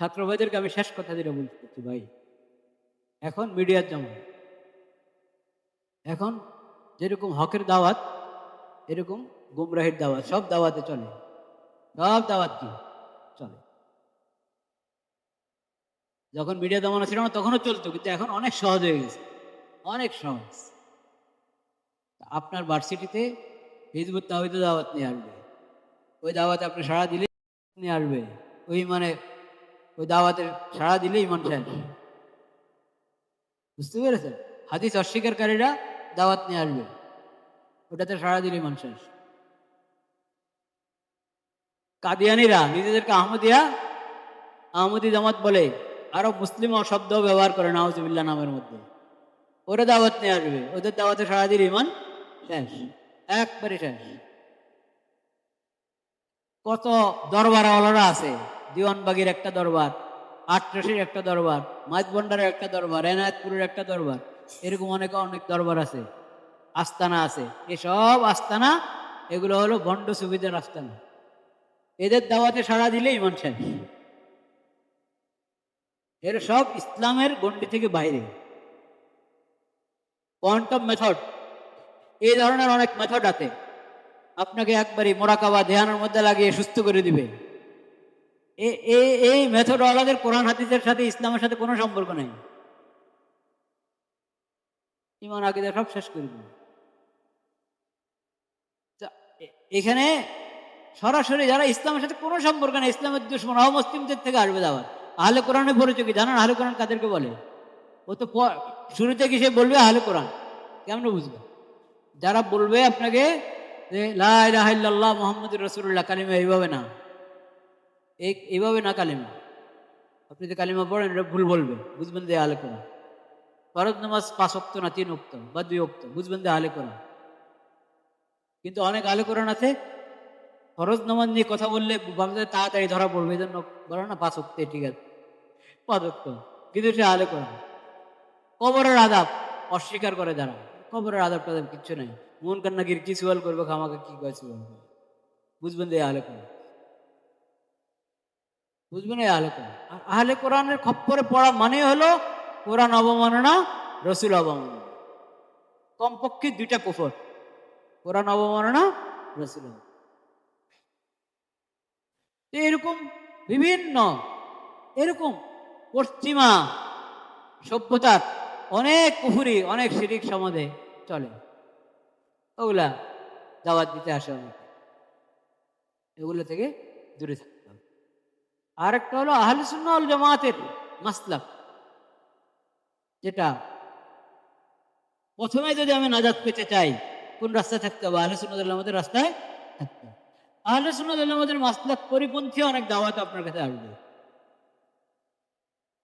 ছাত্র ভাইদেরকে আমি শেষ কথা যেটা বলতে চাচ্ছি ভাই। এখন মিডিয়ার যেমন এখন যেরকম হকের দাওয়াত, এরকম গুমরাহির দাওয়াত, সব দাওয়াতে চলে। সব দাওয়াত কি? চলে। যখন মিডিয়া দমানো ছিল না, তখনও চলতো, কিন্তু এখন অনেক সহজ হয়ে গেছে। অনেক সহজ। আপনার ভার্সিটিতে হিজবুত তাহিদ দাওয়াত নিয়ে আসবে। ওই দাওয়াতে আপনি সাড়া দিলে নিয়ে আসবে। ওই মানে ওই দাওয়াতের সাড়া দিলে ইমান শেষ বুঝতে পেরেছেন? হাদিস অস্বীকারীরা দাওয়াত নিয়ে আসবে। ওটাতে সাড়া দিলে ইমান শেষ। কাদিয়ানিরা নিজেদেরকে আহমদিয়া, আহমদি জামাত বলে আরও মুসলিম শব্দ ব্যবহার করে নাউজুবিল্লাহ নামের মধ্যে। ওরা দাওয়াত নিয়ে আসবে। ওদের দাওয়াতে সাড়া দিলে ইমান শেষ। একবারে শেষ। কত দরবারওয়ালারা আছে দিওয়ানবাগির একটা দরবার আটরশির একটা দরবার মাঝবন্ডারের একটা দরবার, এনায়তপুরের একটা দরবার, এরকম অনেক অনেক দরবার আছে, আস্তানা আছে। এসব আস্তানা, এগুলো হলো বন্ড সুবিধার আস্তানা। এদের দাওয়াতে সাড়া দিলে ইমান শেষ। এর সব ইসলামের গণ্ডি থেকে বাইরে। কোয়ান্টাম মেথড এই ধরনের অনেক মেথড আছে। আপনাকে একবারই মোরাকাবা ধ্যানের মধ্যে লাগিয়ে সুস্থ করে দিবে। এই মেথড ওয়ালাদের কোরআন, হাদিসের সাথে, ইসলামের সাথে কোনো সম্পর্ক নেই। ইমান আকিদা সব শেষ করে এ- এখানে সরাসরি যারা ইসলামের সাথে কোনো সম্পর্ক নেই, ইসলামের দুশ্মন, অমুসলিমদের থেকে আসবে দাওয়াত। আহলে কোরআনে পরিচয় কি? জানেন আহলে কোরআন কাদেরকে বলে? ও তো শুরুতে কি সে বলবে? আহলে কোরআন। কেমন বুঝবে? যারা বলবে আপনাকে যে লাহ মোহাম্মদ রসুল্লাহ কালিমা এইভাবে না। এইভাবে না কালিমা। আপনি যে কালিমা পড়েন, এটা ভুল বলবে বুঝবেন যে আলে কোরআন ফরজ নামাজ পাঁচ অক্ত না তিন অক্ত বা দুই অক্ত বুঝবেন যে আলে কোরআন কিন্তু অনেক আলে কোরআন আছে, ফরজ নামাজ নিয়ে কথা বললে ভাবতে তাড়াতাড়ি ধরা পড়বে, এই জন্য বলো না পাঁচ অক্তে ঠিক আছে। পাঁচ অক্ত কিন্তু সে আলে কোরআন কবরের আদাব অস্বীকার করে যারা কবরের আদাব টাদাব কিচ্ছু নেই। মন কান্নাগির কি সুয়াল করবে খামাকে কি কয় সুয়াল করবে? বুঝবেন যে আলে কোরআন বুঝবেন এই আলে কোরআন? আর আহলে কোরআনের খপ্পরে পড়া মানে হলো কোরআন অবমাননা, রসুল অবমাননা। কমপক্ষে দুইটা কুফর, কোরআন অবমাননা, রসুল এরকম বিভিন্ন, এরকম পশ্চিমা সভ্যতার অনেক কুহুরি অনেক শিরিক সমাজে চলে। ওগুলা দাওয়াত দিতে আসে অনেকে। এগুলো থেকে দূরে হবে আর একটা হলো আহলুসুন্নাল জামাতের মাসলাক যেটা প্রথমে যদি আমি নাজাদ পেতে চাই, কোন রাস্তায় থাকতে হবে? আহলুসুন্নাল আমাদের রাস্তায় থাকতে হবে। আহলে মাসলাক পরিপন্থী অনেক দাওয়াত আপনার কাছে আসবে।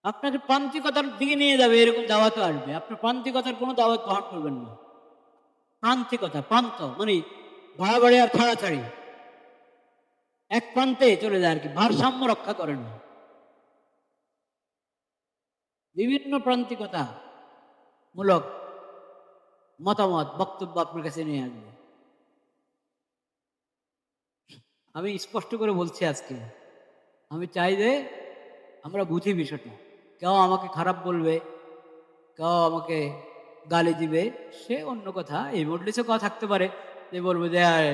আপনাকে প্রান্তিকতার দিকে নিয়ে যাবে, এরকম দাওয়াতও আসবে। আপনার প্রান্তিকতার কোনো দাওয়াত গ্রহণ করবেন না। প্রান্তিকতা, প্রান্ত মানে ভাড়া বাড়ি আর ছাড়াছাড়ি এক প্রান্তে চলে যায় আর কি ভারসাম্য রক্ষা করেন। না বিভিন্ন প্রান্তিকতা মূলক মতামত বক্তব্য আপনার কাছে নিয়ে আসবে। আমি স্পষ্ট করে বলছি আজকে আমি চাই যে আমরা বুঝি বিষয়টা। কেউ আমাকে খারাপ বলবে কেউ আমাকে গালি দিবে সে অন্য কথা এই মডলিসে কথা থাকতে পারে। যে বলবে যে "আয়,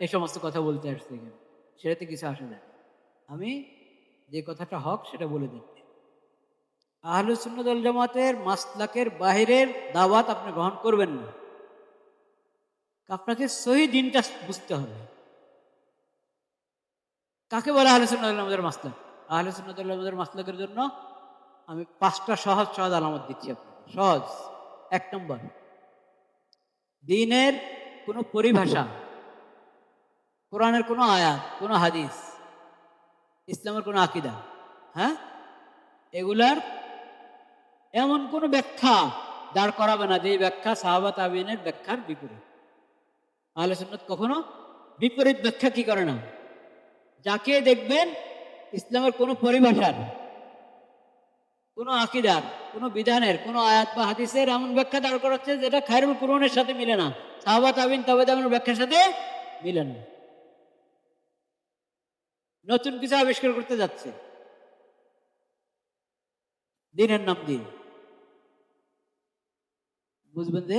এই সমস্ত কথা বলতে আসছে এখানে। সেটাতে কিছু আসে না। আমি যে কথাটা হক সেটা বলে দিচ্ছি। আহলু জামাতের মাসলাকের বাহিরের দাওয়াত আপনি গ্রহণ করবেন না। আপনাকে সহি দিনটা বুঝতে হবে। কাকে বলে আহলে মাসলাক? আহলে মাসলাকের জন্য আমি পাঁচটা সহজ সহজ আলামত দিচ্ছি সহজ। এক নম্বর, দিনের কোনো পরিভাষা কোরআনের কোনো আয়াত, কোনো হাদিস, ইসলামের কোনো আকিদা হ্যাঁ? এগুলার এমন কোনো ব্যাখ্যা দাঁড় করাবে না যে ব্যাখ্যা সাহাবা তাবিনের ব্যাখ্যার বিপরীত। আহলে সুন্নাত কখনো বিপরীত ব্যাখ্যা কি করে না? যাকে দেখবেন ইসলামের কোনো পরিভাষার, কোনো আকিদার, কোনো বিধানের, কোনো আয়াত বা হাদিসের এমন ব্যাখ্যা দাঁড় করাচ্ছে যেটা খায়রুল কুরনের সাথে মিলে না। সাহাবা তাবিন, তবে তাবিনের ব্যাখ্যার সাথে মিলে না। নতুন কিছু আবিষ্কার করতে যাচ্ছে। দিনের নাম দিন। বুঝবেন যে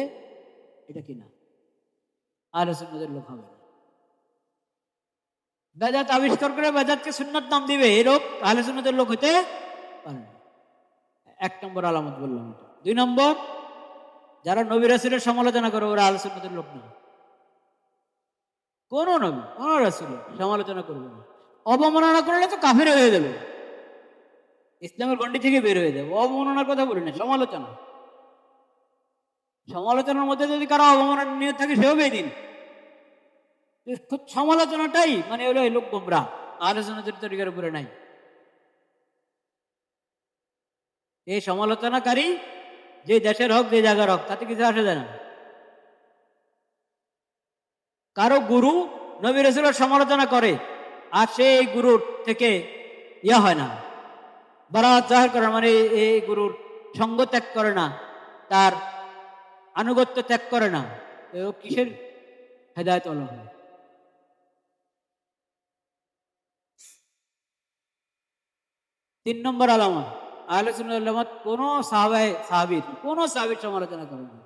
এটা কিনা আহলে সুন্নতের লোক হবে না। বেদাত আবিষ্কার করে বেদাতকে সুন্নত নাম দিবে এরূপ আহলে সুন্নতের লোক হতে পারে এক নম্বর আলামত বললাম দুই নম্বর, যারা নবী রাসুলের সমালোচনা করে, ওরা আহলে সুন্নতের লোক না। কোন নবী, কোন রাসুলের সমালোচনা করবে না। অবমাননা করলে তো কাফের হয়ে যাবে। ইসলামের গন্ডি থেকে বের হয়ে যাবে। অবমাননার কথা বলি না, সমালোচনা। সমালোচনার মধ্যে যদি কারও অবমাননা নিয়ে থাকে সেভাবেই দিন খুব সমালোচনাটাই মানে এই লোক গোমরা আলোচনাদের তরিকার উপরে নাই। এই সমালোচনাকারী যে দেশের হোক, যে জায়গার হোক, তাতে কিছু আসে যায় না। কারও গুরু নবী সমালোচনা করে আর সেই গুরুর থেকে ইয়া হয় না। বারাত জাহের করে মানে এই গুরুর সঙ্গ ত্যাগ করে না, তার আনুগত্য ত্যাগ করে না। ও কিসের হেদায়ত হলো তিন নম্বর আলামত সুন্নাত কোন সাহাবায়, সাহাবির কোন সাহাবির সমালোচনা করে না।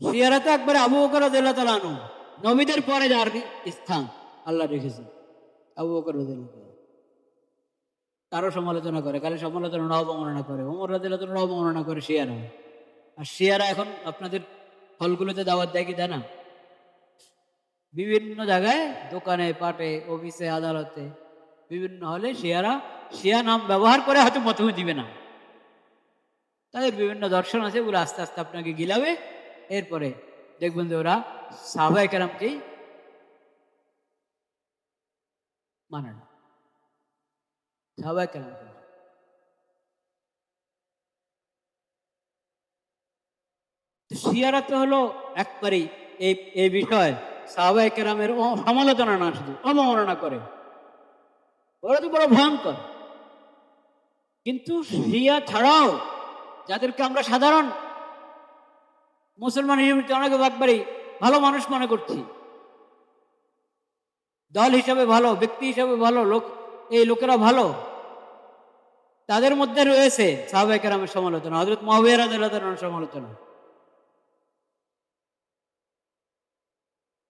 শিয়ারা একবারে আবু বকর তাআলা নবীদের পরে যার স্থান আল্লাহ রেখেছে। আবু বকর তারও সমালোচনা করে কালে সমালোচনা অবমাননা করে। ওমর তাআলা অবমাননা করে, শিয়ারা। আর শিয়ারা এখন আপনাদের হলগুলোতে দাওয়াত দেয় কি দেয় না? বিভিন্ন জায়গায়, দোকানে, পাটে, অফিসে, আদালতে, বিভিন্ন হলে শিয়ারা, শিয়া নাম ব্যবহার করে হয়তো প্রথমে দিবে না। তাদের বিভিন্ন দর্শন আছে, ওগুলো আস্তে আস্তে আপনাকে গিলাবে। এরপরে দেখবেন যে ওরা কেরামকেই মানে না সাহবাই কেরাম শিয়ারা তো হলো একবারেই এই এই বিষয়। সাহবাই কেরামের সমালোচনা না, শুধু অবমাননা করে। ওরা তো বড় ভয়ঙ্কর। কিন্তু শিয়া ছাড়াও যাদেরকে আমরা সাধারণ মুসলমান হিসেবে অনেকে একবারই ভালো মানুষ মনে করছি দল হিসাবে ভালো, ব্যক্তি হিসাবে ভালো, লোক, এই লোকেরা ভালো। তাদের মধ্যে রয়েছে সাহাবাই কেরামের সমালোচনা হজরত মহাবিয়ার সমালোচনা।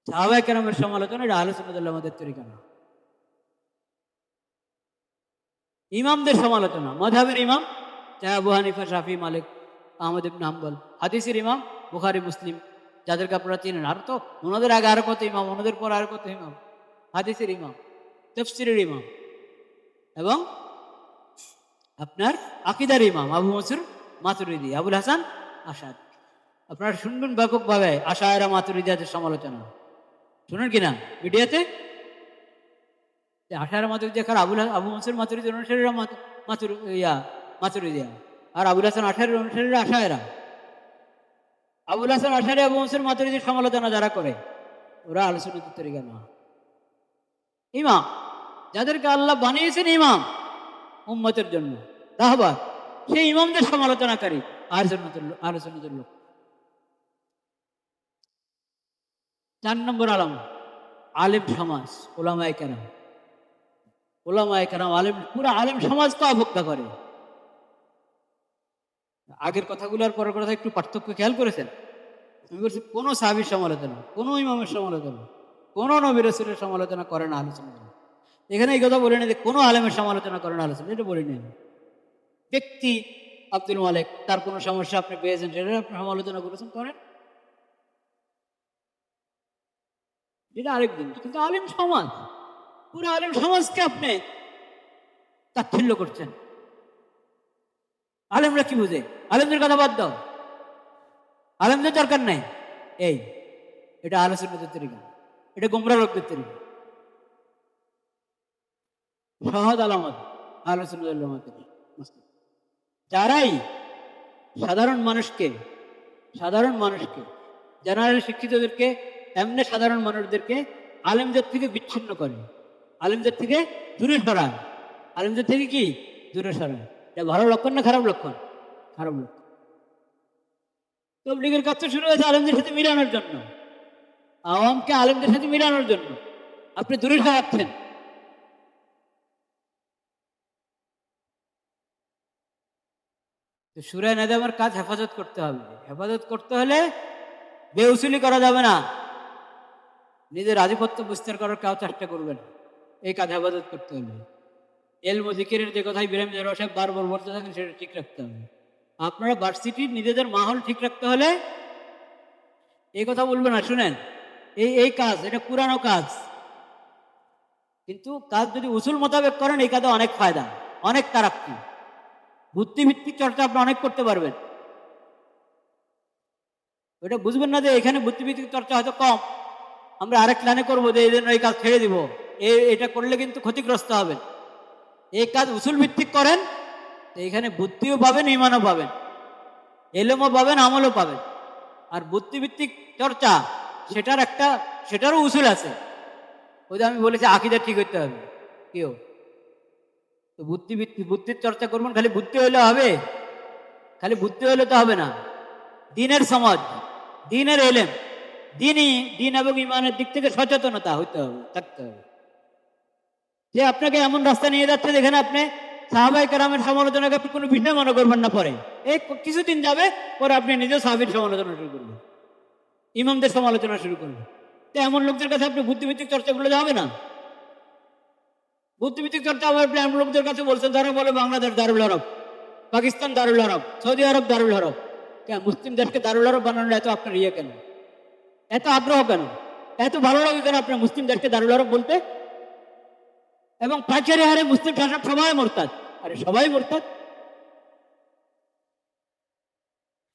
সাহাবাই কেরামের সমালোচনা, এটা আলোচনা আমাদের না ইমামদের সমালোচনা মধাবের ইমাম আবু হানিফা, শাফি, মালিক, আহমদ ইবনে হাম্বল। হাদিসের ইমাম, বুখারি, মুসলিম, যাদেরকে আপনারা চিনেন। আর তো ওনাদের আগে আর কত ইমাম, ওনাদের পর আরও কত ইমাম। হাদিসের ইমাম, তফসিরের ইমাম এবং আপনার আকিদার ইমাম আবু মসুর মাতুরিদি, আবুল হাসান আসাদ। আপনারা শুনবেন ব্যাপকভাবে আশায়রা মাতুরিদিয়াদের সমালোচনা। শুনুন কিনা মিডিয়াতে? আশায়রা মাতুরিদি এখন আবুল আবু মসুর মাতুরিদি অনুসারীরা মাতু- মাতুর, ইয়া, মাতুরিদিয়া। আর আবুল হাসান আশারের অনুসারীরা আশায়রা। আবুল হাসান আশারি আবু মসুর মাতুরিদির সমালোচনা যারা করে, ওরা আলোচনা তরিকা না। ইমাম। যাদেরকে আল্লাহ বানিয়েছেন ইমাম উম্মতের জন্য। রাহবার সেই ইমামদের সমালোচনাকারী আলোচনাদের লোক। চার নম্বর আলম, আলেম সমাজ, ওলামায় কেরাম। ওলামায় কেরাম আলেম, পুরো আলেম সমাজ তো অবজ্ঞা করে। আগের কথাগুলো আর পরের কথা একটু পার্থক্য খেয়াল করেছেন? আমি বলছি, কোনো সাহাবির সমালোচনা, কোনো ইমামের সমালোচনা। কোনো নবী রসুলের সমালোচনা করে না আলোচনা। এখানে এই কথা বলে না যে কোনো আলেমের সমালোচনা করে না আলোচনা, এটা বলিনি আমি ব্যক্তি আব্দুল মালিক, তার কোনো সমস্যা আপনি পেয়েছেন সেটা আপনি সমালোচনা করেছেন, করেন। এটা আরেকদিন কিন্তু আলেম সমাজ, পুরো আলেম সমাজকে আপনি তাচ্ছিল্য করছেন। আলেমরা কি বুঝে? আলেমদের কথা বাদ দাও। আলেমদের দরকার নাই। এই, এটা আলোচনাদের তরিকা এটা গোমরা লোকদের তরিকা সহজ আলামত যারাই সাধারণ মানুষকে সাধারণ মানুষকে জেনারেল শিক্ষিতদেরকে এমনি সাধারণ মানুষদেরকে আলেমদের থেকে বিচ্ছিন্ন করে। আলেমদের থেকে দূরে সরায় আলেমদের থেকে কি? দূরে সরায় এটা ভালো লক্ষণ না খারাপ লক্ষণ? খারাপ লক্ষণ। তবলিগের কাজ তো শুরু হয়েছে আলেমদের সাথে মিলানোর জন্য। আওয়ামকে আলেমদের সাথে মিলানোর জন্য। আপনি দূরে সরাচ্ছেন সুরায় নাদামের কাজ হেফাজত করতে হবে। হেফাজত করতে হলে বেউসুলি করা যাবে না। নিজের আধিপত্য বিস্তার করার কাউ চেষ্টা করবেন। এই কাজ হেফাজত করতে হলে এল মজিকের যে কথাই বিরাম সাহেব বারবার বলতে থাকেন, সেটা ঠিক রাখতে হবে। আপনারা ভার্সিটির নিজেদের মাহল ঠিক রাখতে হলে এই কথা বলবেন না, শুনেন। এই এই কাজ, এটা পুরানো কাজ। কিন্তু কাজ যদি উসুল মোতাবেক করেন, এই কাজে অনেক ফায়দা, অনেক তারাক্কি বুদ্ধিভিত্তিক চর্চা আপনি অনেক করতে পারবেন। ওটা বুঝবেন না যে এখানে বুদ্ধিভিত্তিক চর্চা হয়তো কম। আমরা আরেক লাইনে করব যে এই জন্য এই কাজ ছেড়ে দিব। এটা করলে কিন্তু ক্ষতিগ্রস্ত হবেন। এই কাজ উসুল ভিত্তিক করেন এখানে বুদ্ধিও পাবেন, ইমানও পাবেন। এলেমও পাবেন, আমলও পাবেন। আর বুদ্ধিভিত্তিক চর্চা সেটার একটা, সেটারও উসুল আছে। ওই আমি বলেছি, আকিদা ঠিক করতে হবে। কেউ তো বুদ্ধিভিত্তি বুদ্ধির চর্চা করবেন, খালি বুদ্ধি হইলে হবে? খালি বুদ্ধি হইলে তো হবে না। দিনের সমাজ, দিনের এলেম, দিনই দিন এবং ইমানের দিক থেকে সচেতনতা হইতে হবে, থাকতে হবে। যে আপনাকে এমন রাস্তা নিয়ে যাচ্ছে যেখানে আপনি সাহাবাই কারামের সমালোচনাকে আপনি কোনো বিষয় মনে করবেন না পরে। এই কিছুদিন যাবে, পরে আপনি নিজে সাহাবির সমালোচনা শুরু করবেন। ইমামদের সমালোচনা শুরু করবেন তো এমন লোকদের কাছে আপনি বুদ্ধিভিত্তিক চর্চা চর্চাগুলো যাবে না। বুদ্ধিভিত্তিক চর্চা আবার আপনি এমন লোকদের কাছে বলছেন তারা বলে বাংলাদেশ দারুল আরব পাকিস্তান দারুল আরব সৌদি আরব দারুল আরব কেন মুসলিম দেশকে দারুল আরব বানানোর এত আপনার ইয়ে কেন? এত আগ্রহ কেন? এত ভালো লাগে কেন আপনার মুসলিম দেশকে দারুল আরব বলতে? এবং পাইকারি হারে মুসলিম শাসক সবাই মোরতাদ। আরে সবাই মোরতাদ।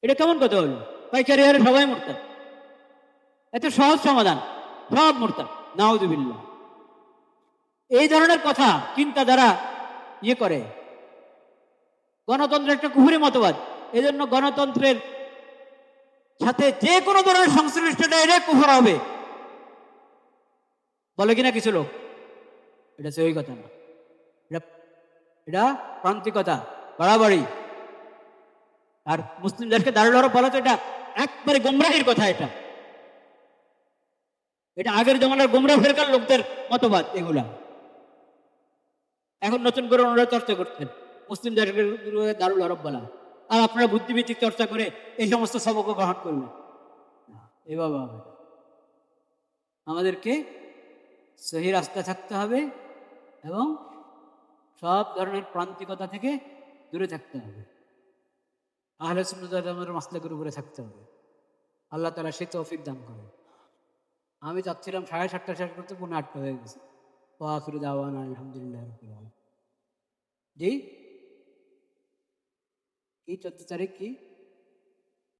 এটা কেমন কথা হলো? পাইকারি হারে সবাই মোরতাদ। এত সহজ সমাধান, সব মোরতাদ, নাউজুবিল্লাহ। এই ধরনের কথা চিন্তা দ্বারা ইয়ে করে। গণতন্ত্র একটা কুহুরি মতবাদ এই জন্য গণতন্ত্রের সাথে যে কোনো ধরনের সংশ্লিষ্টতা এটা কুফর হবে। বলে কিনা কিছু লোক? এটা সহি কথা না। এটা এটা প্রান্তিকতা, বাড়াবাড়ি। আর মুসলিম দেশকে হরফ বলা তো এটা একবারে গোমরাহির কথা এটা। এটা আগের জমানার গোমরা ফেরকার লোকদের মতবাদ এগুলা। এখন নতুন করে ওনারা চর্চা করছেন। মুসলিম দেশকে দারুল আরব বলা। আর আপনারা বুদ্ধিভিত্তিক চর্চা করে এই সমস্ত সবক গ্রহণ করবেন এভাবে হবে আমাদেরকে সহি রাস্তা থাকতে হবে এবং সব ধরনের প্রান্তিকতা থেকে দূরে থাকতে হবে। আহলে সুন্দর মাসলাকের উপরে থাকতে হবে। আল্লাহ তালা সে তৌফিক দান করে আমি চাচ্ছিলাম সাড়ে সাতটা শেষ করতে, পুনঃ আটটা হয়ে গেছে। ও দাওয়ান আলহামদুলিল্লাহ জি? কি চোদ্দ তারিখ কি?